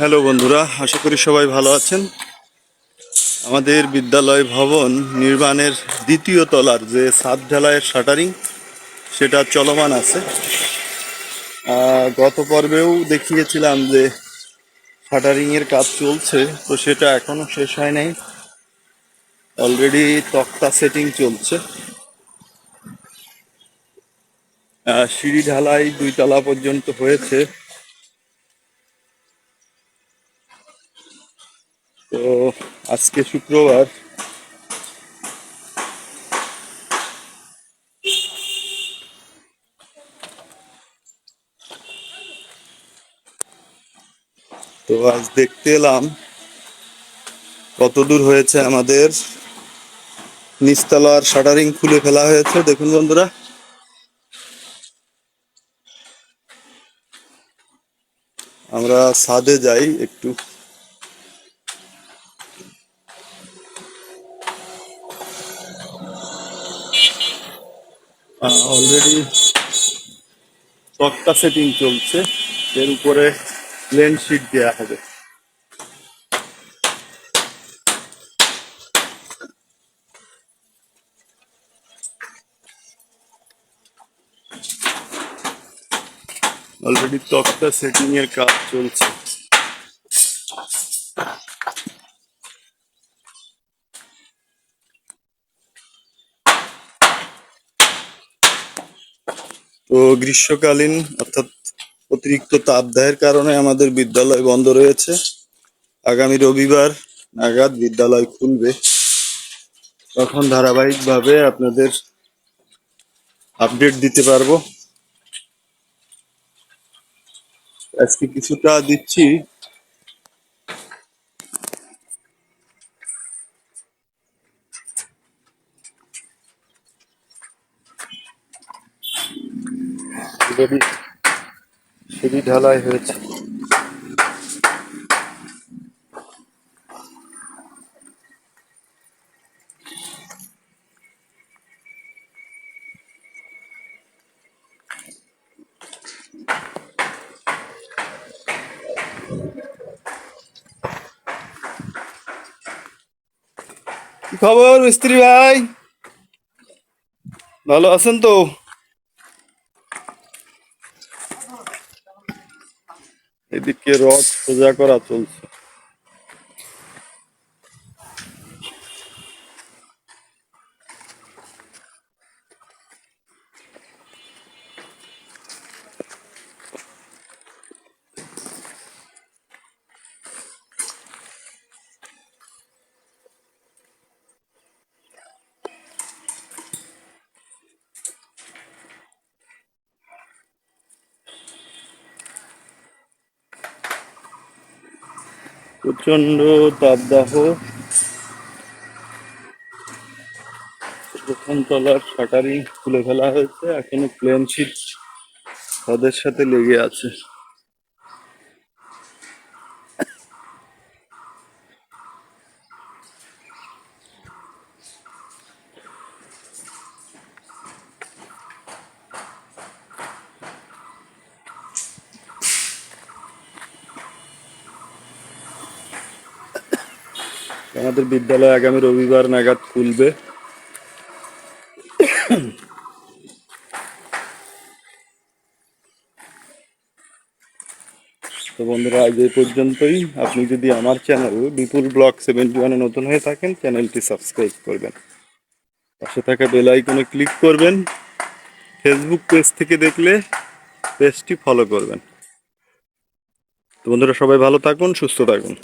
Hello বন্ধুরা, আশা করি সবাই ভালো আছেন। আমাদের বিদ্যালয় ভবন নির্মাণের দ্বিতীয় তলার যে সাত ঢালাইয়ের শাটারিং, সেটা চলমান আছে। গত পর্বেও দেখিয়েছিলাম যে শাটারিংয়ের কাজ চলছে, তো সেটা এখনও শেষ হয় নাই। অলরেডি তক্তা সেটিং চলছে। সিঁড়ি ঢালাই দুই তলা পর্যন্ত হয়েছে। তো আজকে শুক্রবার। তো আজ দেখতে এলাম কত দূর হয়েছে আমাদের নিচতলার শাটারিং খুলে ফেলা হয়েছে। দেখুন বন্ধুরা। আমরা ছাদে যাই একটু। অলরেডি তক্তা সেটিং চলছে। এর উপরে প্লেন শিট দেওয়া হবে। অলরেডি তক্তা সেটিং এর কাজ চলছে। তো গ্রীষ্মকালীন, অর্থাৎ অতিরিক্ত তাপদাহের কারণে আমাদের বিদ্যালয় বন্ধ রয়েছে। আগামী রবিবার নাগাদ বিদ্যালয় খুলবে। তখন ধারাবাহিকভাবে আপনাদের আপডেট দিতে পারব। আজকে কিছুটা দিচ্ছি। যদি সিঁড়ি ঢালাই হয়েছে। খবর মিস্ত্রি ভাই? ভালো আছেন তো? এদিকে রড সোজা করা চলছে। প্রচণ্ড তাপদাহ। প্রথম তলার শাটারিং খুলে ফেলা হয়েছে, এখনও প্লেন শিট তাদের সাথে লেগে আছে। আমাদের বিদ্যালয় আগামী রবিবার নাগাদ খুলবে। তো বন্ধুরা, আজ এই পর্যন্তই। আপনি যদি আমার চ্যানেল বিপুল ব্লগ সেভেন্টি ওয়ানে নতুন হয়ে থাকেন চ্যানেলটি সাবস্ক্রাইব করবেন। পাশে থাকা বেল আইকনে ক্লিক করবেন। ফেসবুক পেজ থেকে দেখলে পেজটি ফলো করবেন। তো বন্ধুরা, সবাই ভালো থাকুন, সুস্থ থাকুন।